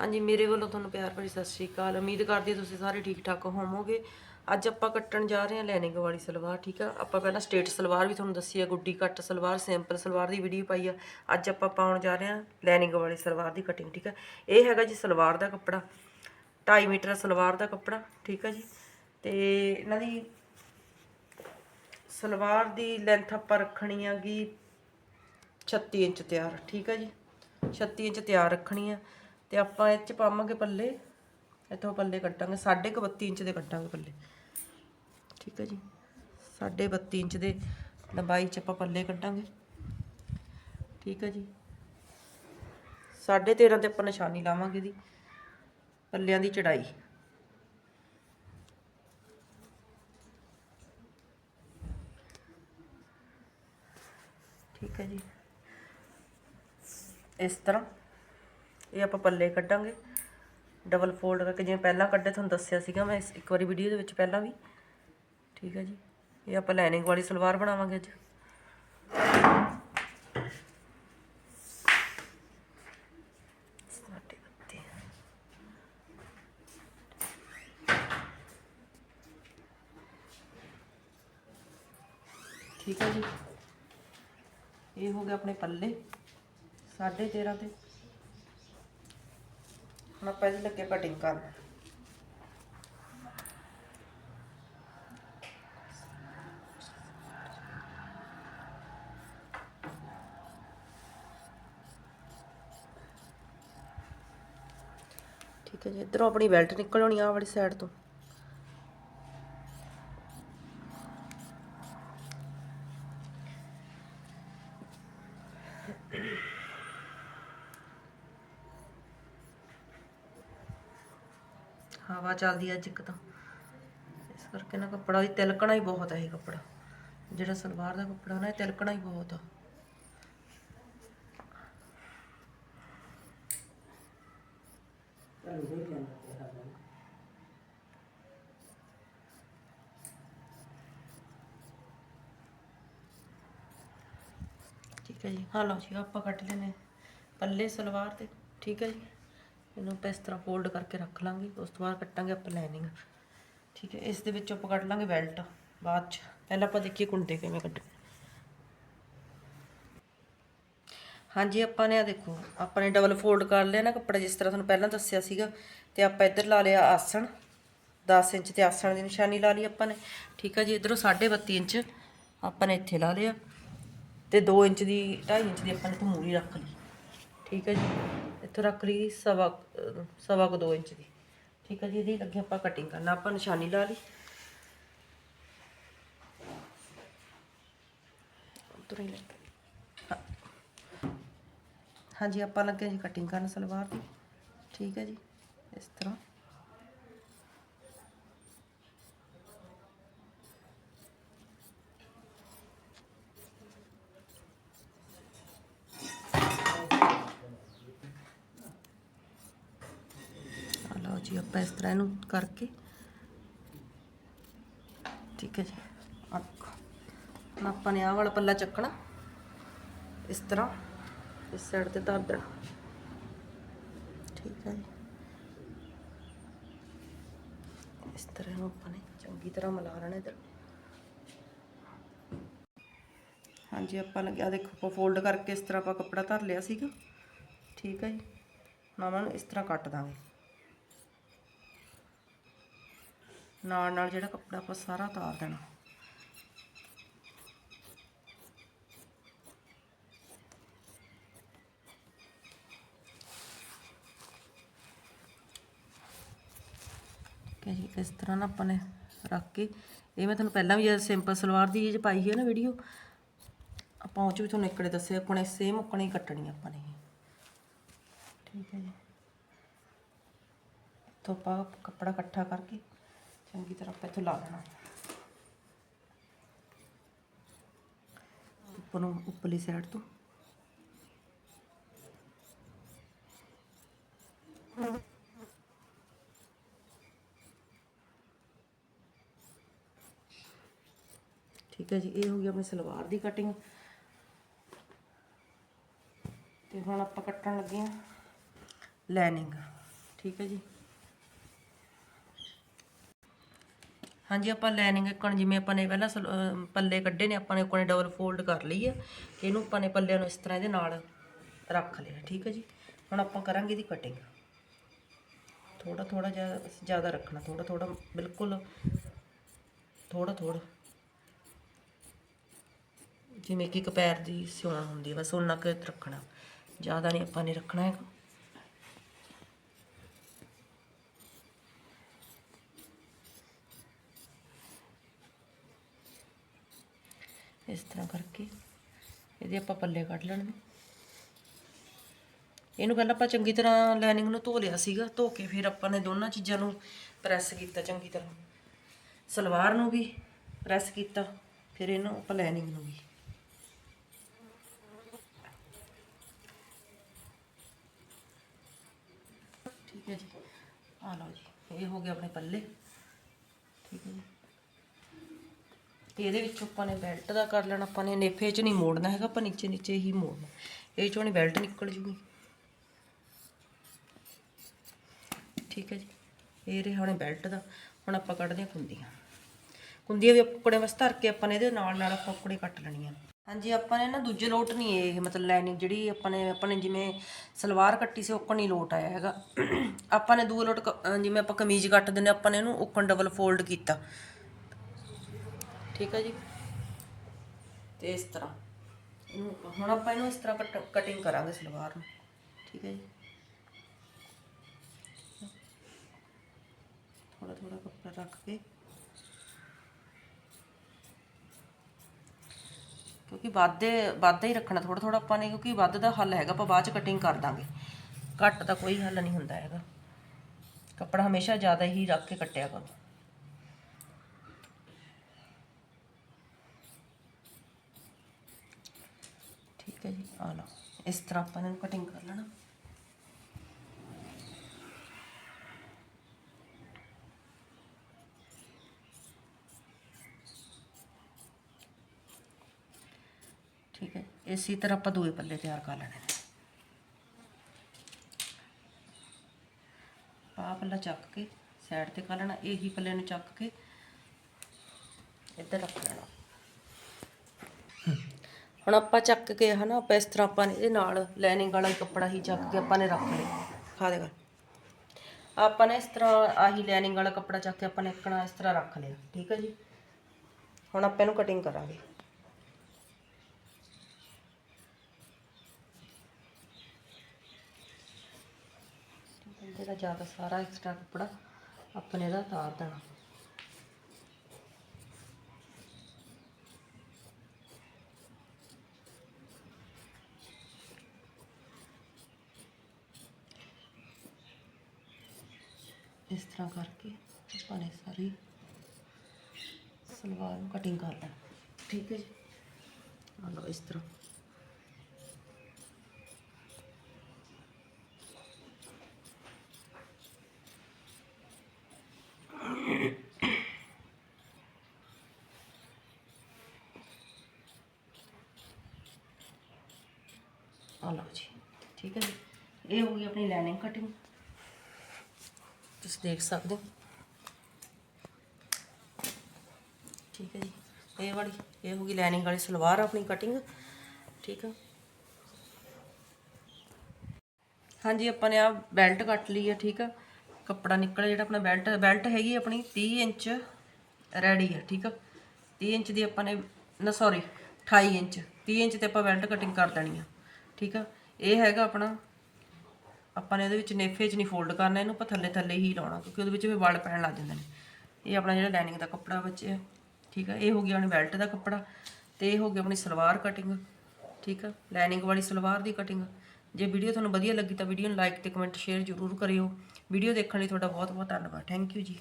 ਹਾਂਜੀ, ਮੇਰੇ ਵੱਲੋਂ ਤੁਹਾਨੂੰ ਪਿਆਰ ਭਰੀ ਸਤਿ ਸ਼੍ਰੀ ਅਕਾਲ। ਉਮੀਦ ਕਰਦੀ ਹਾਂ ਤੁਸੀਂ ਸਾਰੇ ਠੀਕ ਠਾਕ ਹੋਵੋਗੇ। ਅੱਜ ਆਪਾਂ ਕੱਟਣ ਜਾ ਰਹੇ ਹਾਂ ਲੈਨਿੰਗ ਵਾਲੀ ਸਲਵਾਰ, ਠੀਕ ਆ? ਆਪਾਂ ਪਹਿਲਾਂ ਸਟੇਟ ਸਲਵਾਰ ਵੀ ਤੁਹਾਨੂੰ ਦੱਸੀ ਆ, ਗੁੱਡੀ ਕੱਟ ਸਲਵਾਰ, ਸਿੰਪਲ ਸਲਵਾਰ ਦੀ ਵੀਡੀਓ ਪਾਈ ਆ। ਅੱਜ ਆਪਾਂ ਪਾਉਣ ਜਾ ਰਹੇ ਹਾਂ ਲੈਨਿੰਗ ਵਾਲੀ ਸਲਵਾਰ ਦੀ ਕਟਿੰਗ ਠੀਕ ਆ? ਇਹ ਹੈਗਾ ਜੀ ਸਲਵਾਰ ਦਾ ਕੱਪੜਾ 2.5 ਮੀਟਰ ਸਲਵਾਰ ਦਾ ਕੱਪੜਾ, ਠੀਕ ਆ ਜੀ? ਤੇ ਇਹਨਾਂ ਦੀ ਸਲਵਾਰ ਦੀ ਲੈਂਥ ਆਪਾਂ ਰੱਖਣੀ ਹੈਗੀ 36 ਇੰਚ ਤਿਆਰ, ਠੀਕ ਆ ਜੀ? 36 ਇੰਚ ਤਿਆਰ ਰੱਖਣੀ ਆ। ਤੇ ਆਪਾਂ ਇਹ ਚ ਪਾਵਾਂਗੇ ਪੱਲੇ। ਇੱਥੋਂ ਪੱਲੇ ਕੱਟਾਂਗੇ 32 ਇੰਚ ਦੇ ਕੱਟਾਂਗੇ ਪੱਲੇ। ਠੀਕ ਹੈ ਜੀ। 32 ਇੰਚ ਦੇ ਲੰਬਾਈ ਚ ਆਪਾਂ ਪੱਲੇ ਕੱਟਾਂਗੇ ਠੀਕ ਹੈ ਜੀ। 13.5 ਤੇ ਆਪਾਂ ਨਿਸ਼ਾਨੀ ਲਾਵਾਂਗੇ ਦੀ ਪੱਲਿਆਂ ਦੀ ਚੜਾਈ। ਠੀਕ ਹੈ ਜੀ। ਇਸ ਤਰ੍ਹਾਂ। ਇਹ ਆਪਾਂ ਪੱਲੇ ਕੱਢਾਂਗੇ। ਡਬਲ ਫੋਲਡ ਕਰਕੇ ਜਿਵੇਂ ਪਹਿਲਾਂ ਕੱਢੇ, ਤੁਹਾਨੂੰ ਦੱਸਿਆ ਸੀਗਾ ਮੈਂ ਇਸ- ਇੱਕ ਵਾਰੀ ਵੀਡੀਓ ਦੇ ਵਿੱਚ ਪਹਿਲਾਂ ਵੀ। ਠੀਕ ਹੈ ਜੀ। ਇਹ ਆਪਾਂ ਲਾਈਨਿੰਗ ਵਾਲੀ ਸਲਵਾਰ ਬਣਾਵਾਂਗੇ ਅੱਜ। ਠੀਕ ਹੈ ਜੀ। ਇਹ ਹੋ ਗਿਆ ਆਪਣੇ ਪੱਲੇ। 13.5 ਤੇ। ਹੁਣ ਆਪਾਂ ਇਹਦੇ ਲੱਗੇ ਕਟਿੰਗ ਕਰਨ। ਠੀਕ ਹੈ ਜੀ, ਇਧਰੋਂ ਆਪਣੀ ਬੈਲਟ ਨਿਕਲ ਆਉਣੀ ਆ ਵਾਲੀ ਸਾਈਡ ਤੋਂ। ਹਵਾ ਚੱਲਦੀ ਅੱਜ ਇੱਕ ਤਾਂ। ਇਸ ਕਰਕੇ ਨਾ ਕੱਪੜਾ ਵੀ ਤਿਲਕਣਾ ਹੀ ਬਹੁਤ ਹੈ ਇਹ ਕੱਪੜਾ। ਜਿਹੜਾ ਸਲਵਾਰ ਦਾ ਕੱਪੜਾ ਨਾ, ਇਹ ਤਿਲਕਣਾ ਹੀ ਬਹੁਤ ਆ। ਠੀਕ ਹੈ ਜੀ। ਹਾਂ ਲਓ ਜੀ, ਆਪਾਂ ਕੱਟ ਲੈਨੇ ਪੱਲੇ ਸਲਵਾਰ ਤੇ। ਠੀਕ ਹੈ ਜੀ। ਇਹਨੂੰ ਆਪਾਂ ਇਸ ਤਰ੍ਹਾਂ ਫੋਲਡ ਕਰਕੇ ਰੱਖ ਲਾਂਗੇ, ਉਸ ਤੋਂ ਬਾਅਦ ਕੱਟਾਂਗੇ ਆਪਾਂ ਲਾਈਨਿੰਗ ਠੀਕ ਹੈ, ਇਸ ਦੇ ਵਿੱਚੋਂ ਆਪਾਂ ਕੱਢ ਲਾਂਗੇ ਬੈਲਟ ਬਾਅਦ ਚ। ਪਹਿਲਾਂ ਆਪਾਂ ਦੇਖੀਏ ਕੁੰਡੇ ਕਿਵੇਂ ਕੱਢਣੇ ਹਾਂਜੀ, ਆਪਾਂ ਨੇ ਆ ਦੇਖੋ, ਆਪਾਂ ਨੇ ਡਬਲ ਫੋਲਡ ਕਰ ਲਿਆ ਨਾ ਕੱਪੜਾ, ਜਿਸ ਤਰ੍ਹਾਂ ਤੁਹਾਨੂੰ ਪਹਿਲਾਂ ਦੱਸਿਆ ਸੀਗਾ, ਤੇ ਆਪਾਂ ਇੱਧਰ ਲਾ ਲਿਆ ਆਸਣ। 10 ਇੰਚ ਤੇ ਆਸਣ ਦੀ ਨਿਸ਼ਾਨੀ ਲਾ ਲਈ ਆਪਾਂ ਨੇ। ਠੀਕ ਆ ਜੀ, ਇਧਰੋਂ 32.5 ਇੰਚ ਆਪਾਂ ਨੇ ਇੱਥੇ ਲਾ ਲਿਆ। ਤੇ 2 ਇੰਚ ਦੀ 2.5 ਇੰਚ ਦੀ ਆਪਾਂ ਨੇ ਇੱਥੇ ਮੂਰੀ ਰੱਖ ਲਈ। ਠੀਕ ਹੈ ਜੀ। ਇੱਥੋਂ ਰੱਖ ਲਈ ਸਵਾ ਸਵਾ ਕੁ 2 ਇੰਚ ਦੀ। ਠੀਕ ਹੈ ਜੀ ਇਹਦੀ ਅੱਗੇ ਆਪਾਂ ਕਟਿੰਗ ਕਰਨਾ ਆਪਾਂ ਨਿਸ਼ਾਨੀ ਲਾ ਲਈ। ਲੈ। ਹਾਂਜੀ ਆਪਾਂ ਲੱਗੇ ਜੀ ਕਟਿੰਗ ਕਰਨ ਸਲਵਾਰ ਦੀ। ਠੀਕ ਹੈ ਜੀ ਇਸ ਤਰ੍ਹਾਂ ਆ ਲਓ ਜੀ ਆਪਾਂ ਇਸ ਤਰ੍ਹਾਂ ਇਹਨੂੰ ਕਰਕੇ। ਠੀਕ ਹੈ ਜੀ। ਆ ਹੁਣ ਆਪਾਂ ਨੇ ਆਹ ਵਾਲਾ ਪੱਲਾ ਚੱਕਣਾ। ਇਸ ਤਰ੍ਹਾਂ। ਇਸ ਸਾਈਡ ਤੇ ਧਰ ਦੇਣਾ ਠੀਕ ਹੈ ਜੀ। ਇਸ ਤਰ੍ਹਾਂ ਇਹਨੂੰ ਆਪਾਂ ਨੇ ਚੰਗੀ ਤਰ੍ਹਾਂ ਮਿਲਾ ਲੈਣਾ ਇਧਰ। ਹਾਂਜੀ, ਆਪਾਂ ਲੱਗਿਆ ਦੇਖੋ, ਆਪਾਂ ਫੋਲਡ ਕਰਕੇ ਇਸ ਤਰ੍ਹਾਂ ਆਪਾਂ ਕੱਪੜਾ ਧਰ ਲਿਆ ਸੀਗਾ। ਠੀਕ ਹੈ ਜੀ। ਹੁਣ ਆਪਾਂ ਨੂੰ ਇਸ ਤਰ੍ਹਾਂ ਕੱਟ ਦਾਂਗੇ। ਨਾਲ ਨਾਲ ਜਿਹੜਾ ਕੱਪੜਾ ਆਪਾਂ ਸਾਰਾ ਤਾਰ ਦੇਣਾ। ਕਿ ਜੀ ਇਸ ਤਰ੍ਹਾਂ ਨਾ ਆਪਾਂ ਨੇ ਰੱਖ ਕੇ, ਇਹ ਮੈਂ ਤੁਹਾਨੂੰ ਪਹਿਲਾਂ ਵੀ ਜਦ ਸਿੰਪਲ ਸਲਵਾਰ ਦੀ ਇਹ ਪਾਈ ਹੈ ਨਾ ਵੀਡੀਓ ਆਪਾਂ ਉਹ 'ਚ ਵੀ ਤੁਹਾਨੂੰ ਇੱਕੜੇ ਦੱਸੇ ਆਪਣੇ ਸੇਮ ਉਕਣੇ ਹੀ ਕੱਟਣੀ ਆਪਾਂ ਨੇ ਠੀਕ ਹੈ ਜੀ। ਤੋਂ ਆਪਾਂ ਕੱਪੜਾ ਇਕੱਠਾ ਕਰਕੇ ਚੰਗੀ ਤਰ੍ਹਾਂ ਆਪਾਂ ਇੱਥੋਂ ਲਾ ਲੈਣਾ। ਉੱਪਰ ਉੱਪਰਲੀ ਸਾਈਡ ਤੋਂ। ਠੀਕ ਹੈ ਜੀ, ਇਹ ਹੋ ਗਈ ਆਪਣੀ ਸਲਵਾਰ ਦੀ ਕਟਿੰਗ ਤੇ ਹੁਣ ਆਪਾਂ ਕੱਟਣ ਲੱਗੇ ਹਾਂ ਲਾਈਨਿੰਗ ਠੀਕ ਹੈ ਜੀ। ਹਾਂਜੀ, ਆਪਾਂ ਲਾਈਨਿੰਗ ਇੱਕਣ, ਜਿਵੇਂ ਆਪਾਂ ਨੇ ਪਹਿਲਾਂ ਸਲ- ਪੱਲੇ ਕੱਢੇ ਨੇ, ਆਪਾਂ ਨੇ ਕੋਨੇ ਡਬਲ ਫੋਲਡ ਕਰ ਲਈ ਆ, ਤੇ ਇਹਨੂੰ ਆਪਾਂ ਨੇ ਪੱਲਿਆਂ ਨੂੰ ਇਸ ਤਰ੍ਹਾਂ ਇਹਦੇ ਨਾਲ ਰੱਖ ਲਿਆ, ਠੀਕ ਹੈ ਜੀ? ਹੁਣ ਆਪਾਂ ਕਰਾਂਗੇ ਇਹਦੀ ਕਟਿੰਗ ਥੋੜਾ ਥੋੜਾ ਜ਼ਿਆਦਾ ਜ਼ਿਆਦਾ ਰੱਖਣਾ ਥੋੜਾ ਥੋੜਾ ਬਿਲਕੁਲ ਥੋੜਾ ਥੋੜਾ ਜਿਵੇਂ ਕਿ ਇੱਕ ਪੈਰ ਦੀ ਸਿਉਣਾ ਹੁੰਦੀ ਹੈ ਬਸ ਉਹਨਾਂ ਕੁ ਰੱਖਣਾ। ਜ਼ਿਆਦਾ ਨਹੀਂ ਆਪਾਂ ਨੇ ਰੱਖਣਾ ਹੈਗਾ ਇਸ ਤਰ੍ਹਾਂ ਕਰਕੇ ਇਹਦੇ ਆਪਾਂ ਪੱਲੇ ਕੱਢ ਲੈਣੇ ਇਹਨੂੰ ਪਹਿਲਾਂ ਆਪਾਂ ਚੰਗੀ ਤਰ੍ਹਾਂ ਲਾਈਨਿੰਗ ਨੂੰ ਧੋ ਲਿਆ ਸੀਗਾ, ਧੋ ਕੇ ਫਿਰ ਆਪਾਂ ਨੇ ਦੋਨਾਂ ਚੀਜ਼ਾਂ ਨੂੰ ਪ੍ਰੈਸ ਕੀਤਾ ਚੰਗੀ ਤਰ੍ਹਾਂ। ਸਲਵਾਰ ਨੂੰ ਵੀ ਪ੍ਰੈਸ ਕੀਤਾ, ਫਿਰ ਇਹਨੂੰ ਆਪਾਂ ਲਾਈਨਿੰਗ ਨੂੰ ਵੀ। ਠੀਕ ਹੈ ਜੀ। ਆ ਲਓ ਜੀ, ਇਹ ਹੋ ਗਏ ਆਪਣੇ ਪੱਲੇ। ਠੀਕ ਹੈ ਜੀ। ਇਹਦੇ ਵਿੱਚੋਂ ਆਪਾਂ ਨੇ ਬੈਲਟ ਦਾ ਕਰ ਲੈਣਾ, ਆਪਾਂ ਨੇ ਨੇਫੇ 'ਚ ਨਹੀਂ ਮੋੜਨਾ ਹੈਗਾ, ਆਪਾਂ ਨੀਚੇ ਨੀਚੇ ਹੀ ਮੋੜਨਾ। ਇਹ ਚੋਂ ਨਹੀਂ ਬੈਲਟ ਨਿਕਲ ਜੂਗੀ। ਠੀਕ ਹੈ ਜੀ। ਇਹ ਰਿਹਾ ਆਪਣੇ ਬੈਲਟ ਦਾ। ਹੁਣ ਆਪਾਂ ਕੱਢਦੇ ਹਾਂ ਕੁੰਦੀਆਂ। ਕੁੰਦੀਆਂ ਵੀ ਕੁੜੇ ਵਾਸਤੇ ਧਰ ਕੇ ਆਪਾਂ ਨੇ ਇਹਦੇ ਨਾਲ ਨਾਲ ਆਪਾਂ ਕੁੜੇ ਕੱਟ ਲੈਣੀਆਂ। ਹਾਂਜੀ, ਆਪਾਂ ਨੇ ਨਾ ਦੂਜੇ ਲੋਟ ਨਹੀਂ ਇਹ ਮਤਲਬ ਲਾਈਨਿੰਗ ਜਿਹੜੀ ਆਪਾਂ ਨੇ ਆਪਾਂ ਨੇ ਜਿਵੇਂ ਸਲਵਾਰ ਕੱਟੀ ਸੀ ਓਕਣ ਨਹੀਂ ਲੋਟ ਆਇਆ ਹੈਗਾ। ਆਪਾਂ ਨੇ ਦੂਏ ਲੋਟ ਕ- ਜਿਵੇਂ ਆਪਾਂ ਕਮੀਜ਼ ਕੱਟ ਦਿੰਦੇ ਆਪਾਂ ਨੇ ਇਹਨੂੰ ਓਕਣ ਡਬਲ ਫੋਲਡ ਕੀਤਾ। ਠੀਕ ਹੈ ਜੀ? ਤੇ ਇਸ ਤਰ੍ਹਾਂ। ਇਹਨੂੰ ਆਪਾਂ- ਹੁਣ ਆਪਾਂ ਇਹਨੂੰ ਇਸ ਤਰ੍ਹਾਂ ਕਟਿੰਗ ਕਰਾਂਗੇ ਸਲਵਾਰ ਨੂੰ। ਠੀਕ ਹੈ ਜੀ? ਥੋੜਾ ਥੋੜਾ ਕੱਪੜਾ ਰੱਖ ਕੇ। ਕਿਉਂਕਿ ਵਾਧੇ ਵਾਧਾ ਹੀ ਰੱਖਣਾ ਥੋੜਾ ਥੋੜਾ ਆਪਾਂ ਨੇ, ਕਿਉਂਕਿ ਵੱਧ ਦਾ ਹੱਲ ਹੈਗਾ, ਆਪਾਂ ਬਾਅਦ ਚ ਕਟਿੰਗ ਕਰ ਦਾਂਗੇ। ਘੱਟ ਦਾ ਕੋਈ ਹੱਲ ਨਹੀਂ ਹੁੰਦਾ ਹੈਗਾ। ਕੱਪੜਾ ਹਮੇਸ਼ਾ ਜ਼ਿਆਦਾ ਹੀ ਰੱਖ ਕੇ ਕੱਟਿਆ ਕਰੋ ਠੀਕ ਹੈ ਜੀ। ਆ ਲਓ। ਇਸ ਤਰ੍ਹਾਂ ਆਪਾਂ ਇਹਨੂੰ ਕਟਿੰਗ ਕਰ ਲੈਣਾ। ਠੀਕ ਹੈ ਇਸੇ ਤਰ੍ਹਾਂ ਆਪਾਂ ਦੂਏ ਪੱਲੇ ਤਿਆਰ ਕਰ ਲੈਣੇ ਨੇ। ਆਹ ਪੱਲਾ ਚੱਕ ਕੇ ਸਾਈਡ ਤੇ ਕਰ ਲੈਣਾ ਇਹੀ ਪੱਲੇ ਨੂੰ ਚੱਕ ਕੇ ਇੱਧਰ ਰੱਖ ਲੈਣਾ। ਹੁਣ ਆਪਾਂ ਚੱਕ ਕੇ ਹਨਾ, ਆਪਾਂ ਇਸ ਤਰ੍ਹਾਂ ਆਪਾਂ ਨੇ ਇਹਦੇ ਨਾਲ ਲਾਈਨਿੰਗ ਵਾਲਾ ਹੀ ਕੱਪੜਾ ਹੀ ਚੱਕ ਕੇ ਆਪਾਂ ਨੇ ਰੱਖ ਲਿਆ ਖਾ ਦੇਗਾ ਆਪਾਂ ਨੇ ਇਸ ਤਰ੍ਹਾਂ ਆਹੀ ਲਾਈਨਿੰਗ ਵਾਲਾ ਕੱਪੜਾ ਚੱਕ ਕੇ ਆਪਾਂ ਨੇ ਇੱਕਣਾ ਇਸ ਤਰ੍ਹਾਂ ਰੱਖ ਲਿਆ, ਠੀਕ ਹੈ ਜੀ? ਹੁਣ ਆਪਾਂ ਇਹਨੂੰ ਕਟਿੰਗ ਕਰਾਂਗੇ। ਜਿਹੜਾ ਜ਼ਿਆਦਾ ਸਾਰਾ ਐਕਸਟਰਾ ਕੱਪੜਾ ਆਪਣੇ ਇਹਦਾ ਉਤਾਰ ਦੇਣਾ। ਇਸ ਤਰ੍ਹਾਂ ਕਰਕੇ ਆਪਾਂ ਨੇ ਸਾਰੀ ਸਲਵਾਰ ਨੂੰ ਕਟਿੰਗ ਕਰ ਲੈਣਾ ਠੀਕ ਹੈ ਜੀ ਆ ਲਓ ਇਸ ਤਰ੍ਹਾਂ ਆ ਲਓ ਜੀ ਠੀਕ ਹੈ ਜੀ ਇਹ ਹੋ ਗਈ ਆਪਣੀ ਲਾਈਨਿੰਗ ਕਟਿੰਗ ਤੁਸੀਂ ਦੇਖ ਸਕਦੇ ਹੋ। ਠੀਕ ਹੈ ਜੀ। ਇਹ ਵਾਲੀ, ਇਹ ਹੋ ਗਈ ਲਾਈਨਿੰਗ ਵਾਲੀ ਸਲਵਾਰ ਆਪਣੀ ਕਟਿੰਗ ਠੀਕ ਆ। ਹਾਂਜੀ, ਆਪਾਂ ਨੇ ਆ ਬੈਲਟ ਕੱਟ ਲਈ ਹੈ ਠੀਕ ਆ। ਕੱਪੜਾ ਨਿਕਲਿਆ ਜਿਹੜਾ ਆਪਣਾ ਬੈਲਟ ਬੈਲਟ ਹੈਗੀ ਆਪਣੀ 30 ਇੰਚ ਰੈਡੀ ਹੈ ਠੀਕ ਆ। 30 ਇੰਚ ਦੀ ਆਪਾਂ ਨੇ, ਨਾ ਸੌਰੀ 28 ਇੰਚ। 30 ਇੰਚ ਤੇ ਆਪਾਂ ਬੈਲਟ ਕਟਿੰਗ ਕਰ ਦੇਣੀ ਆ, ਠੀਕ ਆ। ਇਹ ਹੈਗਾ ਆਪਣਾ ਆਪਾਂ ਨੇ ਇਹਦੇ ਵਿੱਚ ਨੇਫੇ 'ਚ ਨਹੀਂ ਫੋਲਡ ਕਰਨਾ, ਇਹਨੂੰ ਆਪਾਂ ਥੱਲੇ ਥੱਲੇ ਹੀ ਲਾਉਣਾ, ਕਿਉਂਕਿ ਉਹਦੇ ਵਿੱਚ ਵੀ ਵੜ ਪੈਣ ਲੱਗ ਜਾਂਦੇ ਨੇ। ਇਹ ਆਪਣਾ ਜਿਹੜਾ ਲਾਈਨਿੰਗ ਦਾ ਕੱਪੜਾ ਬਚਿਆ, ਠੀਕ ਆ? ਇਹ ਹੋ ਗਿਆ ਆਪਣੀ ਬੈਲਟ ਦਾ ਕੱਪੜਾ ਤੇ ਇਹ ਹੋ ਗਿਆ ਆਪਣੀ ਸਲਵਾਰ ਕਟਿੰਗ ਠੀਕ ਆ? ਲਾਈਨਿੰਗ ਵਾਲੀ ਸਲਵਾਰ ਦੀ ਕਟਿੰਗ ਜੇ ਵੀਡੀਓ ਤੁਹਾਨੂੰ ਵਧੀਆ ਲੱਗੀ ਤਾਂ ਵੀਡੀਓ ਨੂੰ ਲਾਈਕ ਤੇ ਕਮੈਂਟ ਸ਼ੇਅਰ ਜ਼ਰੂਰ ਕਰਿਓ। ਵੀਡੀਓ ਦੇਖਣ ਲਈ ਤੁਹਾਡਾ ਬਹੁਤ ਬਹੁਤ ਧੰਨਵਾਦ। ਥੈਂਕ ਯੂ ਜੀ।